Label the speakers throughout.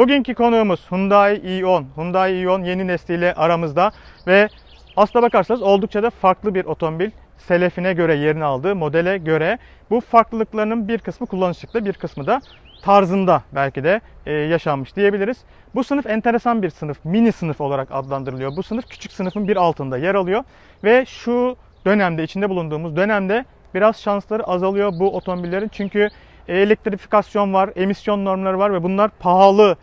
Speaker 1: Bugünkü konuğumuz Hyundai i10. Hyundai i10 yeni nesliyle aramızda ve aslına bakarsanız oldukça da farklı bir otomobil. Selefine göre yerini aldığı modele göre bu farklılıklarının bir kısmı kullanışlıkta bir kısmı da tarzında belki de e, yaşanmış diyebiliriz. Bu sınıf enteresan bir sınıf, mini sınıf olarak adlandırılıyor. Bu sınıf küçük sınıfın bir altında yer alıyor ve şu dönemde içinde bulunduğumuz dönemde biraz şansları azalıyor bu otomobillerin çünkü elektrifikasyon var, emisyon normları var ve bunlar pahalı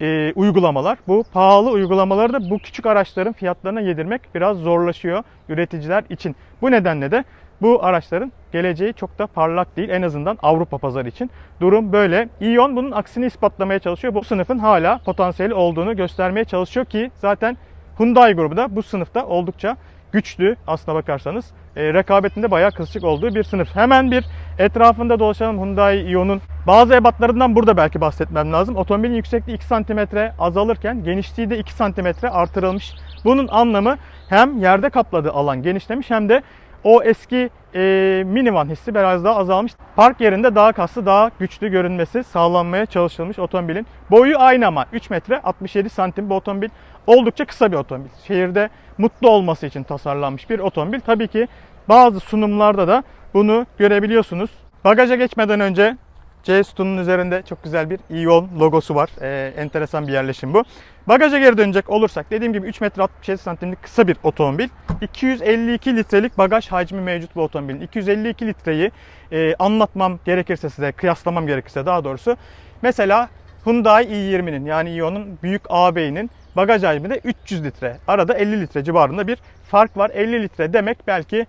Speaker 1: e, uygulamalar. Bu pahalı uygulamaları da bu küçük araçların fiyatlarına yedirmek biraz zorlaşıyor üreticiler için. Bu nedenle de bu araçların geleceği çok da parlak değil en azından Avrupa pazarı için. Durum böyle. Ion bunun aksini ispatlamaya çalışıyor. Bu sınıfın hala potansiyeli olduğunu göstermeye çalışıyor ki zaten Hyundai grubu da bu sınıfta oldukça güçlü aslına bakarsanız. E, rekabetinde bayağı kısık olduğu bir sınıf. Hemen bir etrafında dolaşalım Hyundai Ion'un. Bazı ebatlarından burada belki bahsetmem lazım. Otomobilin yüksekliği 2 cm azalırken genişliği de 2 cm artırılmış. Bunun anlamı hem yerde kapladığı alan genişlemiş hem de o eski e, minivan hissi biraz daha azalmış. Park yerinde daha kaslı, daha güçlü görünmesi sağlanmaya çalışılmış otomobilin. Boyu aynı ama 3 metre 67 santim bu otomobil oldukça kısa bir otomobil. Şehirde mutlu olması için tasarlanmış bir otomobil. Tabii ki bazı sunumlarda da bunu görebiliyorsunuz. Bagaja geçmeden önce C sütunun üzerinde çok güzel bir Ion logosu var. Ee, enteresan bir yerleşim bu. Bagaja geri dönecek olursak dediğim gibi 3 metre 67 santimlik kısa bir otomobil. 252 litrelik bagaj hacmi mevcut bu otomobilin. 252 litreyi e, anlatmam gerekirse size, kıyaslamam gerekirse daha doğrusu. Mesela Hyundai i20'nin yani Ion'un büyük ağabeyinin bagaj hacmi de 300 litre. Arada 50 litre civarında bir fark var. 50 litre demek belki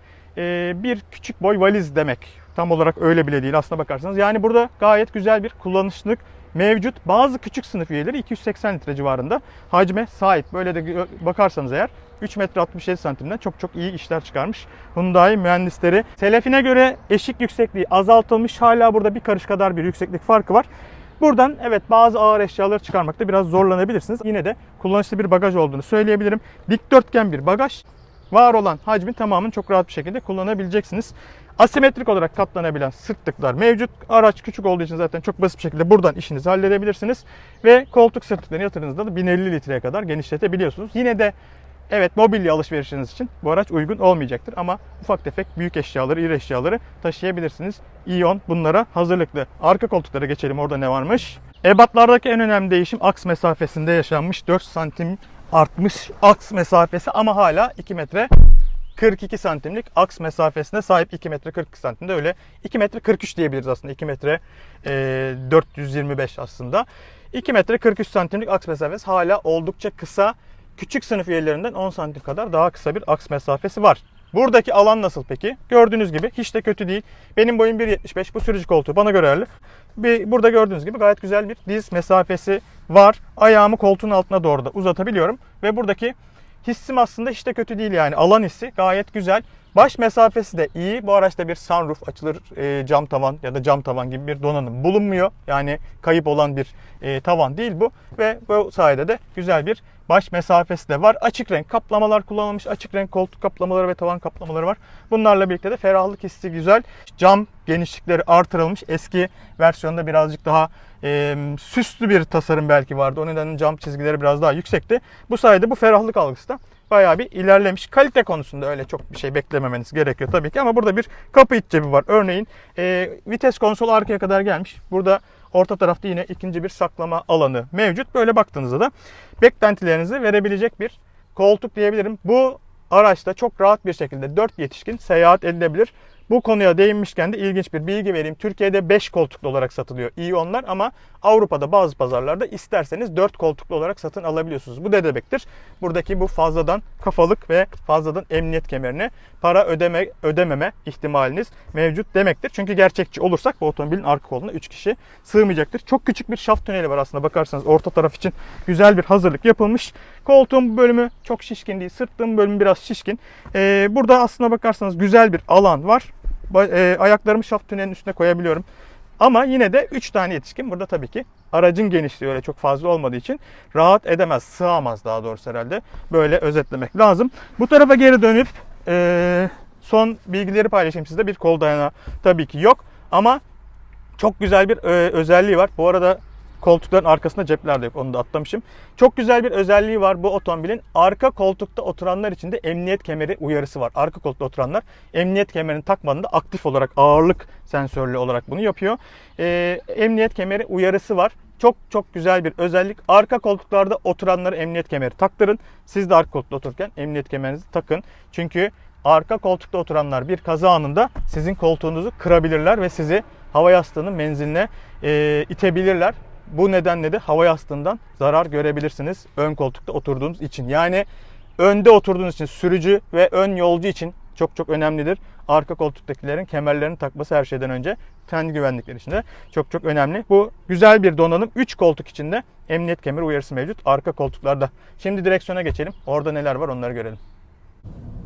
Speaker 1: bir küçük boy valiz demek. Tam olarak öyle bile değil aslına bakarsanız. Yani burada gayet güzel bir kullanışlılık mevcut. Bazı küçük sınıf üyeleri 280 litre civarında hacme sahip. Böyle de bakarsanız eğer 3 metre 67 santimden çok çok iyi işler çıkarmış Hyundai mühendisleri. Selefine göre eşik yüksekliği azaltılmış. Hala burada bir karış kadar bir yükseklik farkı var. Buradan evet bazı ağır eşyaları çıkarmakta biraz zorlanabilirsiniz. Yine de kullanışlı bir bagaj olduğunu söyleyebilirim. Dikdörtgen bir bagaj. Var olan hacmin tamamını çok rahat bir şekilde kullanabileceksiniz. Asimetrik olarak katlanabilen sırtlıklar mevcut. Araç küçük olduğu için zaten çok basit bir şekilde buradan işinizi halledebilirsiniz. Ve koltuk sırtlıklarını yatırdığınızda da 1050 litreye kadar genişletebiliyorsunuz. Yine de evet mobilya alışverişiniz için bu araç uygun olmayacaktır. Ama ufak tefek büyük eşyaları, iri eşyaları taşıyabilirsiniz. Ion bunlara hazırlıklı. Arka koltuklara geçelim orada ne varmış. Ebatlardaki en önemli değişim aks mesafesinde yaşanmış. 4 santim artmış aks mesafesi ama hala 2 metre 42 santimlik aks mesafesine sahip 2 metre 42 santimde öyle 2 metre 43 diyebiliriz aslında. 2 metre e, 425 aslında. 2 metre 43 santimlik aks mesafesi hala oldukça kısa. Küçük sınıf üyelerinden 10 santim kadar daha kısa bir aks mesafesi var. Buradaki alan nasıl peki? Gördüğünüz gibi hiç de kötü değil. Benim boyum 1.75 bu sürücü koltuğu bana göre ayarlı. Bir, burada gördüğünüz gibi gayet güzel bir diz mesafesi var. Ayağımı koltuğun altına doğru da uzatabiliyorum. Ve buradaki hissim aslında hiç de kötü değil yani. Alan hissi gayet güzel. Baş mesafesi de iyi. Bu araçta bir sunroof açılır e, cam tavan ya da cam tavan gibi bir donanım bulunmuyor. Yani kayıp olan bir e, tavan değil bu. Ve bu sayede de güzel bir baş mesafesi de var. Açık renk kaplamalar kullanılmış. Açık renk koltuk kaplamaları ve tavan kaplamaları var. Bunlarla birlikte de ferahlık hissi güzel. Cam genişlikleri artırılmış. Eski versiyonda birazcık daha e, süslü bir tasarım belki vardı. O nedenle cam çizgileri biraz daha yüksekti. Bu sayede bu ferahlık algısı da bayağı bir ilerlemiş. Kalite konusunda öyle çok bir şey beklememeniz gerekiyor tabii ki ama burada bir kapı iç cebi var. Örneğin e, vites konsolu arkaya kadar gelmiş. Burada orta tarafta yine ikinci bir saklama alanı mevcut. Böyle baktığınızda da beklentilerinizi verebilecek bir koltuk diyebilirim. Bu araçta çok rahat bir şekilde 4 yetişkin seyahat edilebilir. Bu konuya değinmişken de ilginç bir bilgi vereyim. Türkiye'de 5 koltuklu olarak satılıyor İyonlar ama Avrupa'da bazı pazarlarda isterseniz 4 koltuklu olarak satın alabiliyorsunuz. Bu ne demektir? Buradaki bu fazladan kafalık ve fazladan emniyet kemerine para ödeme ödememe ihtimaliniz mevcut demektir. Çünkü gerçekçi olursak bu otomobilin arka koluna 3 kişi sığmayacaktır. Çok küçük bir şaft tüneli var aslında bakarsanız orta taraf için güzel bir hazırlık yapılmış. Koltuğun bu bölümü çok şişkin değil. Sırtın bölümü biraz şişkin. Ee, burada aslına bakarsanız güzel bir alan var. E, ayaklarımı şaft tünelinin üstüne koyabiliyorum. Ama yine de 3 tane yetişkin. Burada tabii ki aracın genişliği öyle çok fazla olmadığı için rahat edemez, sığamaz daha doğrusu herhalde. Böyle özetlemek lazım. Bu tarafa geri dönüp e, son bilgileri paylaşayım sizde. Bir kol dayanağı tabii ki yok. Ama çok güzel bir e, özelliği var. Bu arada koltukların arkasında cepler de yok. Onu da atlamışım. Çok güzel bir özelliği var bu otomobilin. Arka koltukta oturanlar için de emniyet kemeri uyarısı var. Arka koltukta oturanlar emniyet kemerini takmadığında aktif olarak ağırlık sensörlü olarak bunu yapıyor. Ee, emniyet kemeri uyarısı var. Çok çok güzel bir özellik. Arka koltuklarda oturanlara emniyet kemeri taktırın. Siz de arka koltukta otururken emniyet kemerinizi takın. Çünkü arka koltukta oturanlar bir kaza anında sizin koltuğunuzu kırabilirler ve sizi hava yastığının menziline e, itebilirler. Bu nedenle de hava yastığından zarar görebilirsiniz ön koltukta oturduğunuz için. Yani önde oturduğunuz için sürücü ve ön yolcu için çok çok önemlidir. Arka koltuktakilerin kemerlerini takması her şeyden önce kendi güvenlikleri için de çok çok önemli. Bu güzel bir donanım. 3 koltuk içinde emniyet kemeri uyarısı mevcut arka koltuklarda. Şimdi direksiyona geçelim. Orada neler var onları görelim.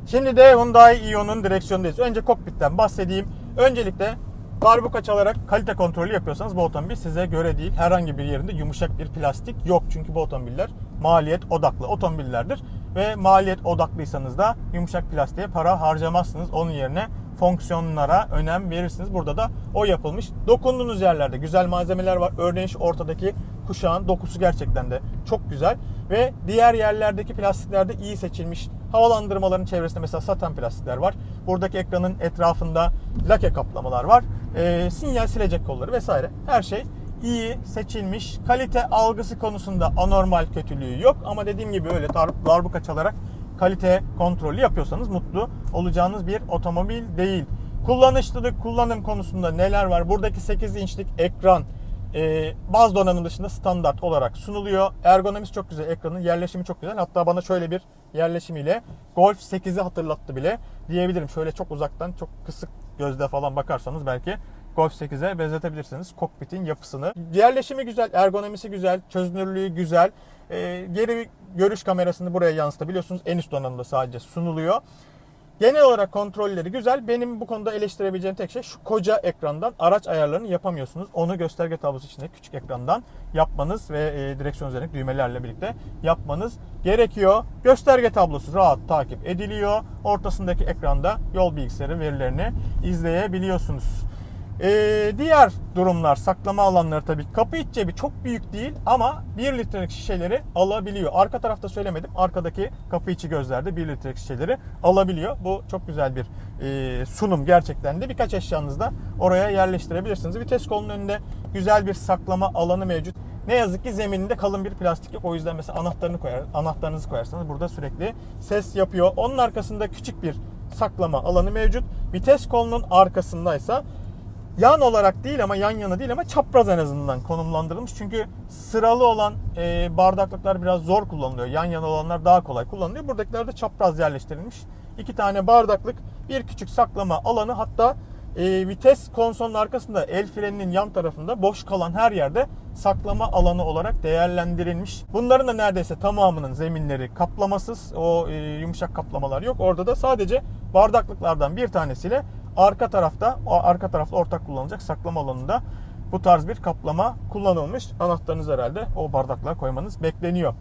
Speaker 1: Şimdi de Hyundai Ion'un direksiyondayız. Önce kokpitten bahsedeyim. Öncelikle darbuka çalarak kalite kontrolü yapıyorsanız bu otomobil size göre değil. Herhangi bir yerinde yumuşak bir plastik yok. Çünkü bu otomobiller maliyet odaklı otomobillerdir. Ve maliyet odaklıysanız da yumuşak plastiğe para harcamazsınız. Onun yerine fonksiyonlara önem verirsiniz. Burada da o yapılmış. Dokunduğunuz yerlerde güzel malzemeler var. Örneğin şu ortadaki kuşağın dokusu gerçekten de çok güzel. Ve diğer yerlerdeki plastiklerde iyi seçilmiş. Havalandırmaların çevresinde mesela saten plastikler var. Buradaki ekranın etrafında lake kaplamalar var. Ee, sinyal silecek kolları vesaire. Her şey iyi seçilmiş. Kalite algısı konusunda anormal kötülüğü yok. Ama dediğim gibi öyle dar- darbuka çalarak kalite kontrolü yapıyorsanız mutlu olacağınız bir otomobil değil. Kullanışlılık, kullanım konusunda neler var? Buradaki 8 inçlik ekran e, bazı donanım dışında standart olarak sunuluyor. Ergonomisi çok güzel, ekranın yerleşimi çok güzel. Hatta bana şöyle bir yerleşimiyle Golf 8'i hatırlattı bile diyebilirim. Şöyle çok uzaktan, çok kısık gözle falan bakarsanız belki Golf 8'e benzetebilirsiniz kokpitin yapısını. Yerleşimi güzel, ergonomisi güzel, çözünürlüğü güzel. E, geri görüş kamerasını buraya yansıtabiliyorsunuz. En üst donanımda sadece sunuluyor. Genel olarak kontrolleri güzel. Benim bu konuda eleştirebileceğim tek şey şu koca ekrandan araç ayarlarını yapamıyorsunuz. Onu gösterge tablosu içinde küçük ekrandan yapmanız ve e, direksiyon üzerindeki düğmelerle birlikte yapmanız gerekiyor. Gösterge tablosu rahat takip ediliyor. Ortasındaki ekranda yol bilgisayarı verilerini izleyebiliyorsunuz. Ee, diğer durumlar saklama alanları tabii kapı iç cebi çok büyük değil ama 1 litrelik şişeleri alabiliyor. Arka tarafta söylemedim. Arkadaki kapı içi gözlerde 1 litrelik şişeleri alabiliyor. Bu çok güzel bir e, sunum gerçekten de. Birkaç eşyanızı da oraya yerleştirebilirsiniz. Vites kolunun önünde güzel bir saklama alanı mevcut. Ne yazık ki zemininde kalın bir plastik yok. O yüzden mesela anahtarını koyar, anahtarınızı koyarsanız burada sürekli ses yapıyor. Onun arkasında küçük bir saklama alanı mevcut. Vites kolunun arkasındaysa yan olarak değil ama yan yana değil ama çapraz en azından konumlandırılmış. Çünkü sıralı olan e, bardaklıklar biraz zor kullanılıyor. Yan yana olanlar daha kolay kullanılıyor. Buradakiler de çapraz yerleştirilmiş. İki tane bardaklık, bir küçük saklama alanı hatta e, vites konsolunun arkasında el freninin yan tarafında boş kalan her yerde saklama alanı olarak değerlendirilmiş. Bunların da neredeyse tamamının zeminleri kaplamasız. O e, yumuşak kaplamalar yok. Orada da sadece bardaklıklardan bir tanesiyle arka tarafta arka tarafta ortak kullanılacak saklama alanında bu tarz bir kaplama kullanılmış. Anahtarınızı herhalde o bardaklığa koymanız bekleniyor.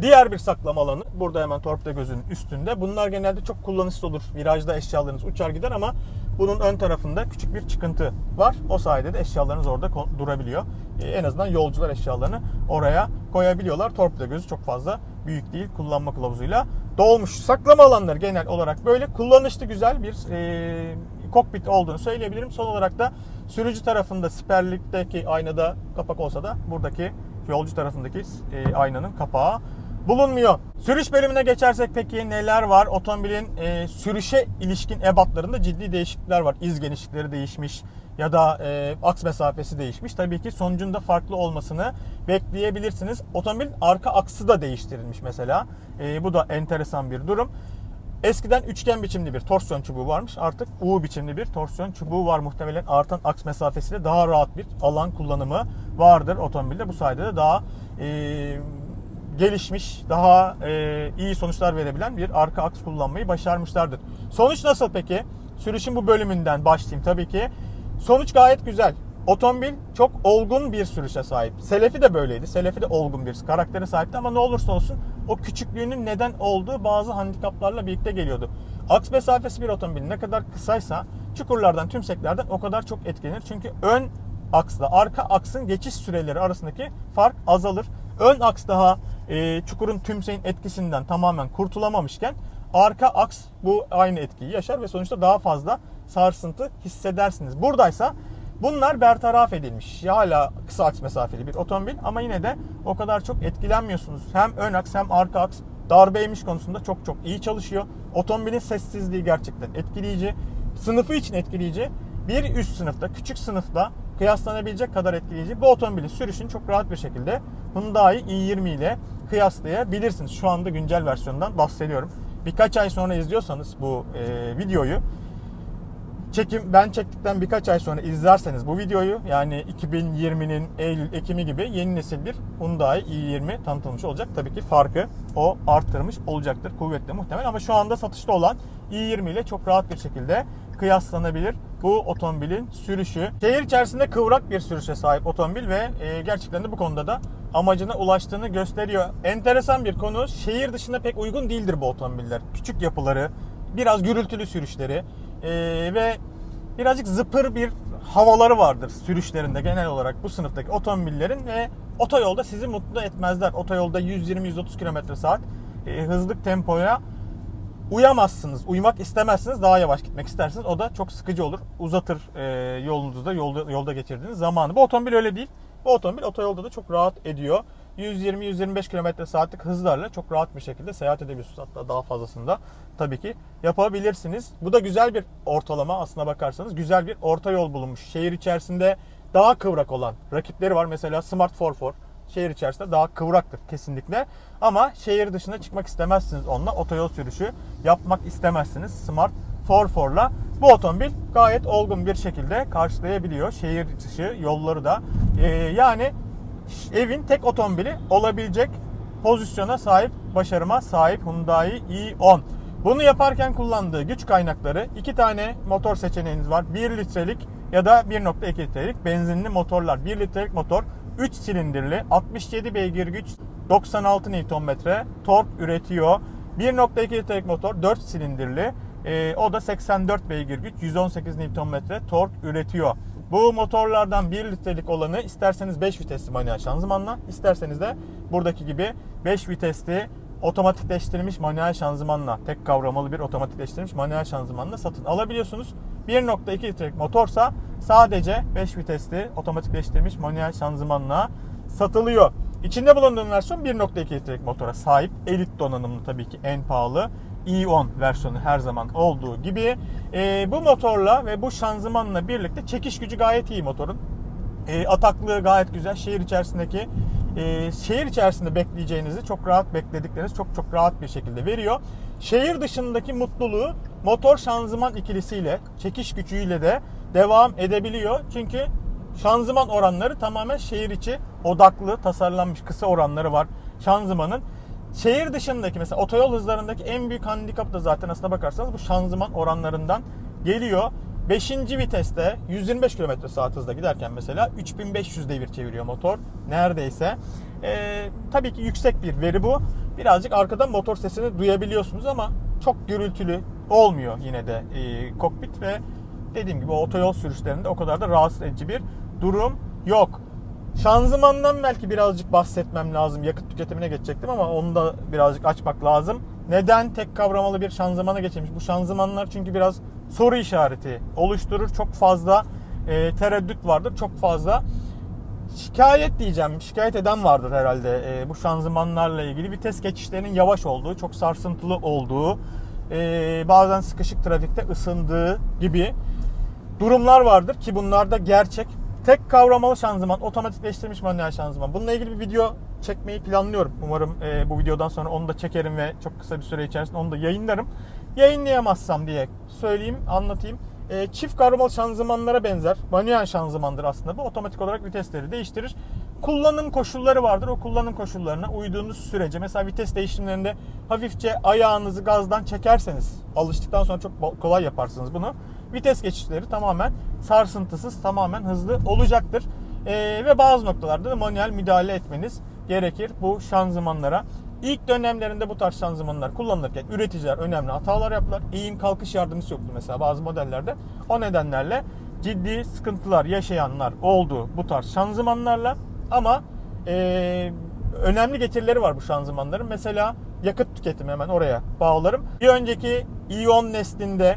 Speaker 1: Diğer bir saklama alanı burada hemen torpido gözünün üstünde. Bunlar genelde çok kullanışlı olur. Virajda eşyalarınız uçar gider ama bunun ön tarafında küçük bir çıkıntı var. O sayede de eşyalarınız orada durabiliyor. Ee, en azından yolcular eşyalarını oraya koyabiliyorlar. Torpido gözü çok fazla büyük değil kullanma kılavuzuyla dolmuş. Saklama alanları genel olarak böyle kullanışlı güzel bir e, kokpit olduğunu söyleyebilirim. Son olarak da sürücü tarafında siperlikteki aynada kapak olsa da buradaki yolcu tarafındaki e, aynanın kapağı bulunmuyor. Sürüş bölümüne geçersek peki neler var? Otomobilin e, sürüşe ilişkin ebatlarında ciddi değişiklikler var. İz genişlikleri değişmiş ya da e, aks mesafesi değişmiş. Tabii ki sonucunda farklı olmasını bekleyebilirsiniz. Otomobilin arka aksı da değiştirilmiş mesela. E, bu da enteresan bir durum. Eskiden üçgen biçimli bir torsiyon çubuğu varmış. Artık U biçimli bir torsiyon çubuğu var. Muhtemelen artan aks mesafesiyle daha rahat bir alan kullanımı vardır otomobilde. Bu sayede de daha e, gelişmiş, daha e, iyi sonuçlar verebilen bir arka aks kullanmayı başarmışlardır. Sonuç nasıl peki? Sürüşün bu bölümünden başlayayım tabii ki. Sonuç gayet güzel. Otomobil çok olgun bir sürüşe sahip. Selefi de böyleydi. Selefi de olgun bir karaktere sahipti ama ne olursa olsun o küçüklüğünün neden olduğu bazı handikaplarla birlikte geliyordu. Aks mesafesi bir otomobil ne kadar kısaysa çukurlardan, tümseklerden o kadar çok etkilenir. Çünkü ön aksla arka aksın geçiş süreleri arasındaki fark azalır. Ön aks daha e, çukurun tümseyin etkisinden tamamen kurtulamamışken arka aks bu aynı etkiyi yaşar ve sonuçta daha fazla sarsıntı hissedersiniz. Buradaysa bunlar bertaraf edilmiş. Hala kısa aks mesafeli bir otomobil ama yine de o kadar çok etkilenmiyorsunuz. Hem ön aks hem arka aks darbeymiş konusunda çok çok iyi çalışıyor. Otomobilin sessizliği gerçekten etkileyici. Sınıfı için etkileyici. Bir üst sınıfta, küçük sınıfta kıyaslanabilecek kadar etkileyici. Bu otomobilin sürüşünü çok rahat bir şekilde Hyundai i20 ile kıyaslayabilirsiniz. Şu anda güncel versiyondan bahsediyorum. Birkaç ay sonra izliyorsanız bu e, videoyu çekim ben çektikten birkaç ay sonra izlerseniz bu videoyu yani 2020'nin Eylül Ekim'i gibi yeni nesil bir Hyundai i20 tanıtılmış olacak. Tabii ki farkı o arttırmış olacaktır. Kuvvetli muhtemel ama şu anda satışta olan i20 ile çok rahat bir şekilde kıyaslanabilir bu otomobilin sürüşü. Şehir içerisinde kıvrak bir sürüşe sahip otomobil ve e, gerçekten de bu konuda da amacına ulaştığını gösteriyor. Enteresan bir konu. Şehir dışında pek uygun değildir bu otomobiller. Küçük yapıları, biraz gürültülü sürüşleri e, ve birazcık zıpır bir havaları vardır sürüşlerinde genel olarak bu sınıftaki otomobillerin ve otoyolda sizi mutlu etmezler. Otoyolda 120-130 km saat e, hızlı tempoya uyamazsınız, uymak istemezsiniz, daha yavaş gitmek istersiniz. O da çok sıkıcı olur. Uzatır e, yolunuzda, yolda, yolda geçirdiğiniz zamanı. Bu otomobil öyle değil. Bu otomobil otoyolda da çok rahat ediyor. 120-125 km saatlik hızlarla çok rahat bir şekilde seyahat edebiliyorsunuz. Hatta daha fazlasında tabii ki yapabilirsiniz. Bu da güzel bir ortalama aslına bakarsanız. Güzel bir orta yol bulunmuş. Şehir içerisinde daha kıvrak olan rakipleri var. Mesela Smart 44 şehir içerisinde daha kıvraktır kesinlikle. Ama şehir dışına çıkmak istemezsiniz onunla. Otoyol sürüşü yapmak istemezsiniz Smart 44'la. Bu otomobil gayet olgun bir şekilde karşılayabiliyor şehir dışı yolları da. Ee, yani evin tek otomobili olabilecek pozisyona sahip, başarıma sahip Hyundai i10. Bunu yaparken kullandığı güç kaynakları iki tane motor seçeneğiniz var. 1 litrelik ya da 1.2 litrelik benzinli motorlar. 1 litrelik motor 3 silindirli 67 beygir güç 96 Nm tork üretiyor. 1.2 litrelik motor 4 silindirli e, o da 84 beygir güç 118 Nm tork üretiyor. Bu motorlardan 1 litrelik olanı isterseniz 5 vitesli manuel şanzımanla isterseniz de buradaki gibi 5 vitesli otomatikleştirilmiş manuel şanzımanla tek kavramalı bir otomatikleştirilmiş manuel şanzımanla satın alabiliyorsunuz. 1.2 litrelik motorsa sadece 5 vitesli otomatikleştirilmiş manuel şanzımanla satılıyor. İçinde bulunduğum versiyon 1.2 litrelik motora sahip. Elit donanımlı tabii ki en pahalı i10 versiyonu her zaman olduğu gibi. E, bu motorla ve bu şanzımanla birlikte çekiş gücü gayet iyi motorun. E, ataklığı gayet güzel. Şehir içerisindeki e, şehir içerisinde bekleyeceğinizi çok rahat bekledikleriniz çok çok rahat bir şekilde veriyor. Şehir dışındaki mutluluğu motor şanzıman ikilisiyle, çekiş gücüyle de devam edebiliyor. Çünkü şanzıman oranları tamamen şehir içi odaklı tasarlanmış kısa oranları var şanzımanın. Şehir dışındaki mesela otoyol hızlarındaki en büyük handikap da zaten aslına bakarsanız bu şanzıman oranlarından geliyor. 5. viteste 125 km saat hızla giderken mesela 3500 devir çeviriyor motor neredeyse. Ee, tabii ki yüksek bir veri bu. Birazcık arkadan motor sesini duyabiliyorsunuz ama çok gürültülü olmuyor yine de e, kokpit ve dediğim gibi otoyol sürüşlerinde o kadar da rahatsız edici bir durum yok. Şanzımandan belki birazcık bahsetmem lazım. Yakıt tüketimine geçecektim ama onu da birazcık açmak lazım. Neden tek kavramalı bir şanzımana geçilmiş? Bu şanzımanlar çünkü biraz soru işareti oluşturur. Çok fazla e, tereddüt vardır. Çok fazla şikayet diyeceğim. Şikayet eden vardır herhalde e, bu şanzımanlarla ilgili. Vites geçişlerinin yavaş olduğu, çok sarsıntılı olduğu, e, bazen sıkışık trafikte ısındığı gibi durumlar vardır ki bunlar da gerçek. Tek kavramalı şanzıman, otomatikleştirilmiş manuel şanzıman. Bununla ilgili bir video çekmeyi planlıyorum. Umarım e, bu videodan sonra onu da çekerim ve çok kısa bir süre içerisinde onu da yayınlarım. Yayınlayamazsam diye söyleyeyim, anlatayım. E, çift kavramalı şanzımanlara benzer. Manuel şanzımandır aslında bu. Otomatik olarak vitesleri değiştirir. Kullanım koşulları vardır. O kullanım koşullarına uyduğunuz sürece mesela vites değişimlerinde hafifçe ayağınızı gazdan çekerseniz alıştıktan sonra çok kolay yaparsınız bunu. Vites geçişleri tamamen sarsıntısız, tamamen hızlı olacaktır. Ee, ve bazı noktalarda da manuel müdahale etmeniz gerekir bu şanzımanlara. İlk dönemlerinde bu tarz şanzımanlar kullanılırken üreticiler önemli hatalar yaptılar. Eğim kalkış yardımcısı yoktu mesela bazı modellerde. O nedenlerle ciddi sıkıntılar yaşayanlar oldu bu tarz şanzımanlarla ama e, önemli getirileri var bu şanzımanların. Mesela yakıt tüketimi hemen oraya bağlarım. Bir önceki Ion neslinde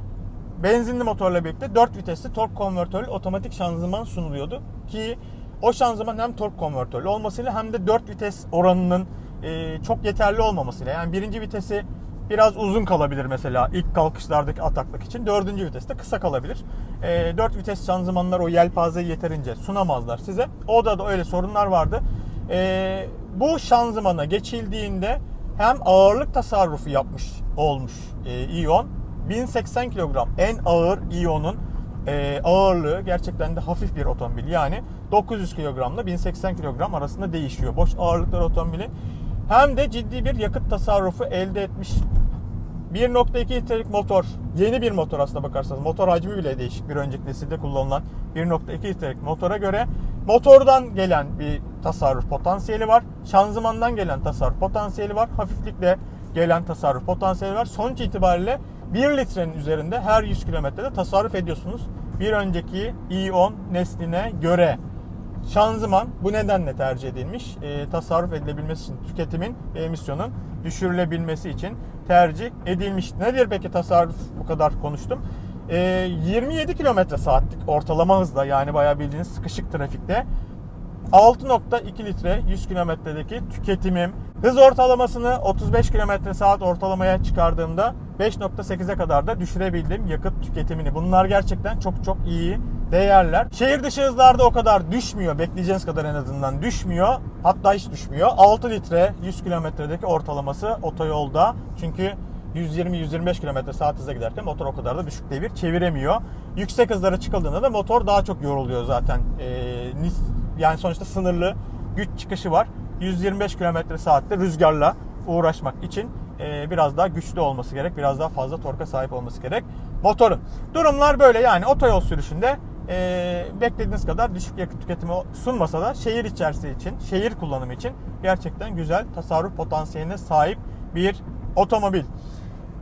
Speaker 1: benzinli motorla birlikte 4 vitesli tork konvertörlü otomatik şanzıman sunuluyordu. Ki o şanzıman hem tork konvertörlü olmasıyla hem de 4 vites oranının e, çok yeterli olmamasıyla. Yani birinci vitesi biraz uzun kalabilir mesela ilk kalkışlardaki ataklık için. Dördüncü viteste kısa kalabilir. E, 4 vites şanzımanlar o yelpazeyi yeterince sunamazlar size. Orada da öyle sorunlar vardı. E, bu şanzımana geçildiğinde hem ağırlık tasarrufu yapmış olmuş e, Ion 1080 kilogram en ağır Ion'un e, ağırlığı gerçekten de hafif bir otomobil. Yani 900 kilogramla 1080 kilogram arasında değişiyor. Boş ağırlıklar otomobili. Hem de ciddi bir yakıt tasarrufu elde etmiş. 1.2 litrelik motor, yeni bir motor aslında bakarsanız. Motor hacmi bile değişik bir önceki nesilde kullanılan 1.2 litrelik motora göre. Motordan gelen bir tasarruf potansiyeli var. Şanzımandan gelen tasarruf potansiyeli var. Hafiflikle gelen tasarruf potansiyeli var. Sonuç itibariyle 1 litrenin üzerinde her 100 kilometrede tasarruf ediyorsunuz. Bir önceki i10 nesline göre. Şanzıman bu nedenle tercih edilmiş. E, tasarruf edilebilmesi için tüketimin ve emisyonun düşürülebilmesi için tercih edilmiş. Nedir peki tasarruf bu kadar konuştum. E, 27 kilometre saatlik ortalama hızla yani bayağı bildiğiniz sıkışık trafikte 6.2 litre 100 kilometredeki tüketimim. Hız ortalamasını 35 km saat ortalamaya çıkardığımda 5.8'e kadar da düşürebildim yakıt tüketimini. Bunlar gerçekten çok çok iyi değerler. Şehir dışı hızlarda o kadar düşmüyor. Bekleyeceğiniz kadar en azından düşmüyor. Hatta hiç düşmüyor. 6 litre 100 kilometredeki ortalaması otoyolda. Çünkü 120-125 km saat hıza giderken motor o kadar da düşük devir çeviremiyor. Yüksek hızlara çıkıldığında da motor daha çok yoruluyor zaten. Ee, yani sonuçta sınırlı güç çıkışı var. 125 km saatte rüzgarla uğraşmak için e, biraz daha güçlü olması gerek. Biraz daha fazla torka sahip olması gerek motorun. Durumlar böyle yani otoyol sürüşünde e, beklediğiniz kadar düşük yakıt tüketimi sunmasa da şehir içerisi için, şehir kullanımı için gerçekten güzel tasarruf potansiyeline sahip bir otomobil.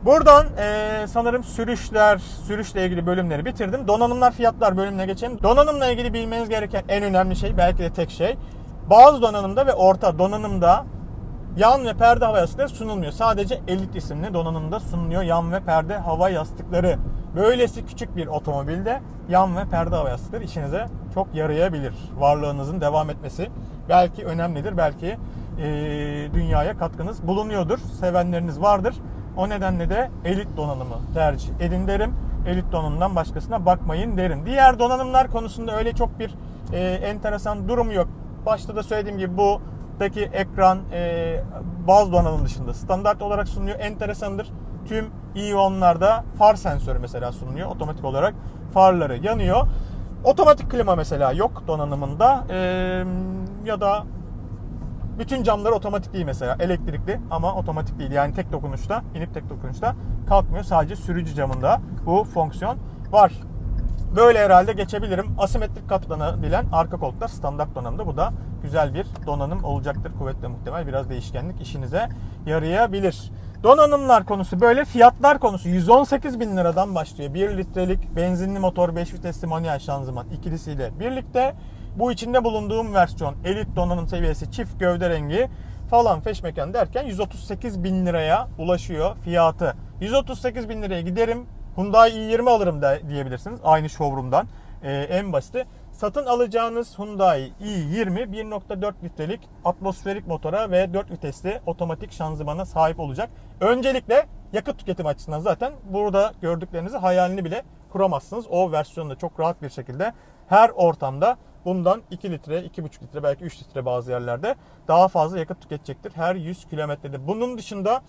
Speaker 1: Buradan e, sanırım sürüşler, sürüşle ilgili bölümleri bitirdim. Donanımlar, fiyatlar bölümüne geçelim. Donanımla ilgili bilmeniz gereken en önemli şey, belki de tek şey. Bazı donanımda ve orta donanımda yan ve perde hava yastıkları sunulmuyor. Sadece Elite isimli donanımda sunuluyor yan ve perde hava yastıkları. Böylesi küçük bir otomobilde yan ve perde hava yastıkları işinize çok yarayabilir. Varlığınızın devam etmesi belki önemlidir. Belki e, dünyaya katkınız bulunuyordur. Sevenleriniz vardır. O nedenle de elit donanımı tercih edin derim. Elit donanımdan başkasına bakmayın derim. Diğer donanımlar konusunda öyle çok bir e, enteresan durum yok. Başta da söylediğim gibi bu daki ekran e, bazı donanım dışında standart olarak sunuluyor. Enteresandır. Tüm iyonlarda far sensörü mesela sunuluyor. Otomatik olarak farları yanıyor. Otomatik klima mesela yok donanımında. E, ya da bütün camlar otomatik değil mesela. Elektrikli ama otomatik değil. Yani tek dokunuşta, inip tek dokunuşta kalkmıyor. Sadece sürücü camında bu fonksiyon var. Böyle herhalde geçebilirim. Asimetrik katlanabilen arka koltuklar standart donanımda. Bu da güzel bir donanım olacaktır. Kuvvetle muhtemel biraz değişkenlik işinize yarayabilir. Donanımlar konusu böyle. Fiyatlar konusu 118 bin liradan başlıyor. 1 litrelik benzinli motor 5 vitesli manuel şanzıman ikilisiyle birlikte. Bu içinde bulunduğum versiyon elit donanım seviyesi çift gövde rengi falan feşmeken derken 138 bin liraya ulaşıyor fiyatı. 138 bin liraya giderim Hyundai i20 alırım da diyebilirsiniz aynı showroom'dan. Ee, en basiti. Satın alacağınız Hyundai i20 1.4 litrelik atmosferik motora ve 4 vitesli otomatik şanzımana sahip olacak. Öncelikle yakıt tüketimi açısından zaten burada gördüklerinizi hayalini bile kuramazsınız. O versiyonda çok rahat bir şekilde her ortamda bundan 2 litre, 2,5 litre belki 3 litre bazı yerlerde daha fazla yakıt tüketecektir her 100 kilometrede. Bunun dışında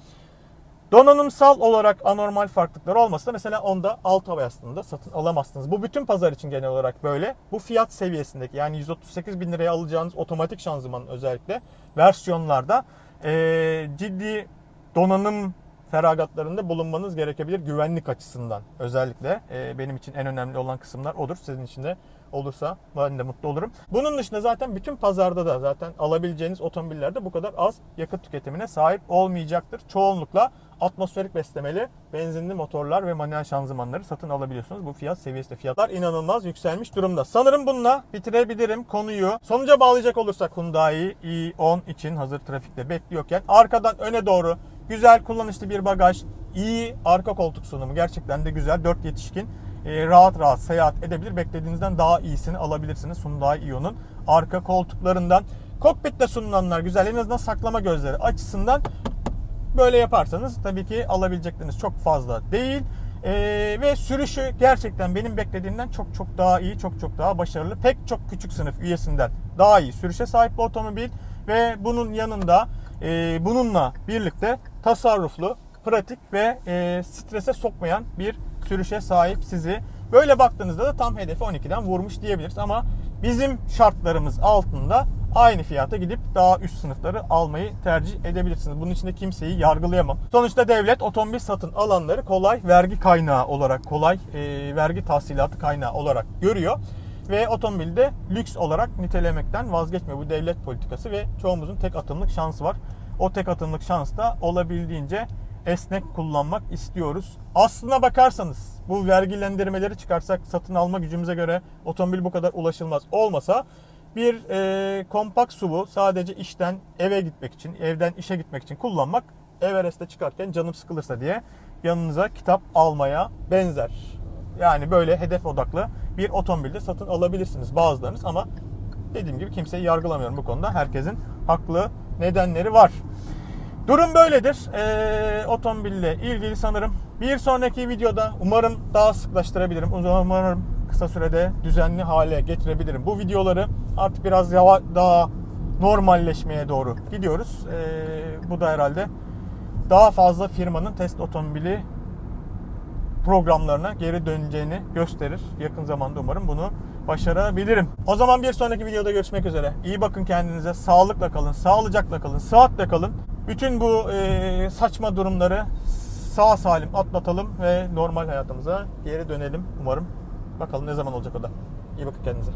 Speaker 1: Donanımsal olarak anormal farklılıklar olmasa da mesela onda alt hava yastığında satın alamazsınız. Bu bütün pazar için genel olarak böyle. Bu fiyat seviyesindeki yani 138 bin liraya alacağınız otomatik şanzımanın özellikle versiyonlarda e, ciddi donanım feragatlarında bulunmanız gerekebilir güvenlik açısından. Özellikle e, benim için en önemli olan kısımlar odur. Sizin için de olursa ben de mutlu olurum. Bunun dışında zaten bütün pazarda da zaten alabileceğiniz otomobillerde bu kadar az yakıt tüketimine sahip olmayacaktır. Çoğunlukla atmosferik beslemeli benzinli motorlar ve manuel şanzımanları satın alabiliyorsunuz. Bu fiyat seviyesinde fiyatlar inanılmaz yükselmiş durumda. Sanırım bununla bitirebilirim konuyu. Sonuca bağlayacak olursak Hyundai i10 için hazır trafikte bekliyorken arkadan öne doğru güzel kullanışlı bir bagaj, iyi arka koltuk sunumu gerçekten de güzel. 4 yetişkin e, rahat rahat seyahat edebilir. Beklediğinizden daha iyisini alabilirsiniz Hyundai Ion'un arka koltuklarından. Kokpitte sunulanlar güzel. En azından saklama gözleri açısından böyle yaparsanız tabii ki alabilecekleriniz çok fazla değil. Ee, ve sürüşü gerçekten benim beklediğimden çok çok daha iyi, çok çok daha başarılı. Pek çok küçük sınıf üyesinden daha iyi sürüşe sahip bir otomobil ve bunun yanında e, bununla birlikte tasarruflu, pratik ve e, strese sokmayan bir sürüşe sahip sizi. Böyle baktığınızda da tam hedefi 12'den vurmuş diyebiliriz ama bizim şartlarımız altında aynı fiyata gidip daha üst sınıfları almayı tercih edebilirsiniz. Bunun için de kimseyi yargılayamam. Sonuçta devlet otomobil satın alanları kolay vergi kaynağı olarak, kolay e, vergi tahsilatı kaynağı olarak görüyor. Ve otomobilde lüks olarak nitelemekten vazgeçmiyor. Bu devlet politikası ve çoğumuzun tek atımlık şansı var. O tek atımlık şans da olabildiğince esnek kullanmak istiyoruz. Aslına bakarsanız bu vergilendirmeleri çıkarsak satın alma gücümüze göre otomobil bu kadar ulaşılmaz olmasa bir e, kompakt SUV'u sadece işten eve gitmek için, evden işe gitmek için kullanmak Everest'e çıkarken canım sıkılırsa diye yanınıza kitap almaya benzer. Yani böyle hedef odaklı bir otomobilde satın alabilirsiniz bazılarınız ama dediğim gibi kimseyi yargılamıyorum bu konuda. Herkesin haklı nedenleri var. Durum böyledir. Ee, otomobille ilgili sanırım. Bir sonraki videoda umarım daha sıklaştırabilirim. Umarım kısa sürede düzenli hale getirebilirim. Bu videoları artık biraz yava, daha normalleşmeye doğru gidiyoruz. Ee, bu da herhalde daha fazla firmanın test otomobili programlarına geri döneceğini gösterir. Yakın zamanda umarım bunu başarabilirim. O zaman bir sonraki videoda görüşmek üzere. İyi bakın kendinize. Sağlıkla kalın, sağlıcakla kalın, sıhhatle kalın. Bütün bu e, saçma durumları sağ salim atlatalım ve normal hayatımıza geri dönelim umarım. Bakalım ne zaman olacak o da. İyi bakın kendinize.